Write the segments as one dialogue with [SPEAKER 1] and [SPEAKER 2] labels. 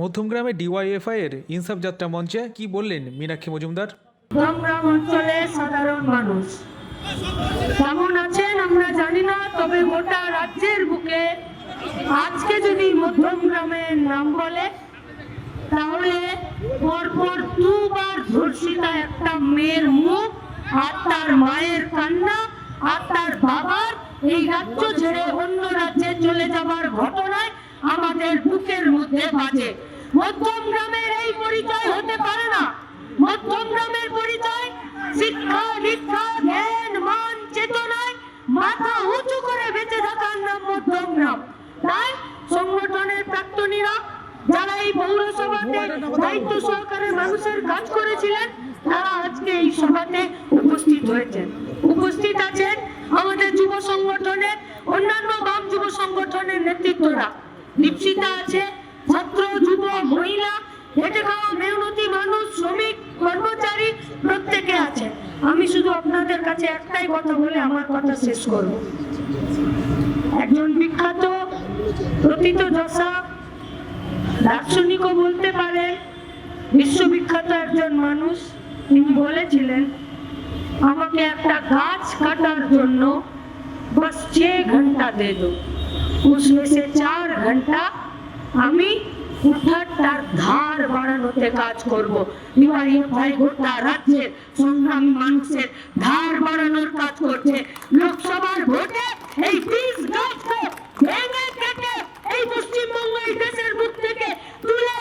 [SPEAKER 1] মধ্যমগ্রামে DYFI এর ইনসাফ যাত্রা মঞ্চে কি বললেন মীনাক্ষী মজুমদার?
[SPEAKER 2] সাধারণ মানুষ। কেমন আছেন আমরা জানি না, তবে গোটা রাজ্যের বুকে আজকে যদি মধ্যম গ্রামের নাম বলে, তাহলে পরপর দুবার ধর্ষিতা একটা মেয়ের মুখ, আর তার মায়ের কান্না, আর তার বাবার এই রাজ্য ছেড়ে অন্য রাজ্যে চলে যাবার বুকের মধ্যে বাজে মধ্যম গ্রামের এই পরিচয় হতে পারে না। মধ্যম গ্রামের পরিচয় শিক্ষা দীক্ষা জ্ঞান, মান, চেতনায় মাথা উঁচু করে বেঁচে থাকার নাম মধ্যম গ্রাম তাই সংগঠনের প্রাক্তনীরা যারা এই পৌরসভাতে দায়িত্ব সহকারে মানুষের কাজ করেছিলেন, তারা আজকে এই সভাতে উপস্থিত হয়েছেন। উপস্থিত আছেন আমাদের যুব সংগঠনের অন্যান্য বাম যুব সংগঠনের নেতৃত্বরা। দীপশিতা আছে ছাত্র যুব মহিলা খেটে খাওয়া মেহনতি মানুষ শ্রমিক কর্মচারী প্রত্যেকে আছে আমি শুধু আপনাদের কাছে একটাই কথা বলে আমার কথা শেষ করব একজন বিখ্যাত প্রতীত যশা দার্শনিকও বলতে পারেন বিশ্ববিখ্যাত একজন মানুষ তিনি বলেছিলেন আমাকে একটা গাছ কাটার জন্য बस छह घंटा दे दो उसमें से चार घंटा আমি তার ধার বাড়ানোতে কাজ করব। ভাই গোটা রাজ্যের সংগ্রামী মানুষের ধার বাড়ানোর কাজ করছে। লোকসভার ভোটে এই বিশ গাছকে ভেঙে কেটে এই পশ্চিমবঙ্গ এই দেশের বুক থেকে তুলে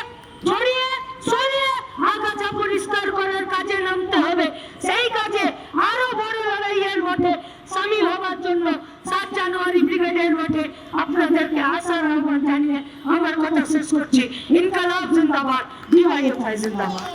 [SPEAKER 2] ছড়িয়ে সরিয়ে আগাছা পরিষ্কার করার কাজে নামতে হবে। সেই কাজে আরও বড় লড়াইয়ের মাঠে সামিল হবার জন্য সাত জানুয়ারি ব্রিগেডের মাঠে আপনাদেরকে আশার আহ্বান জানিয়ে আমার কথা শেষ করছি ইনকালাব জিন্দাবাদ ডিওয়াইএফআই জিন্দাবাদ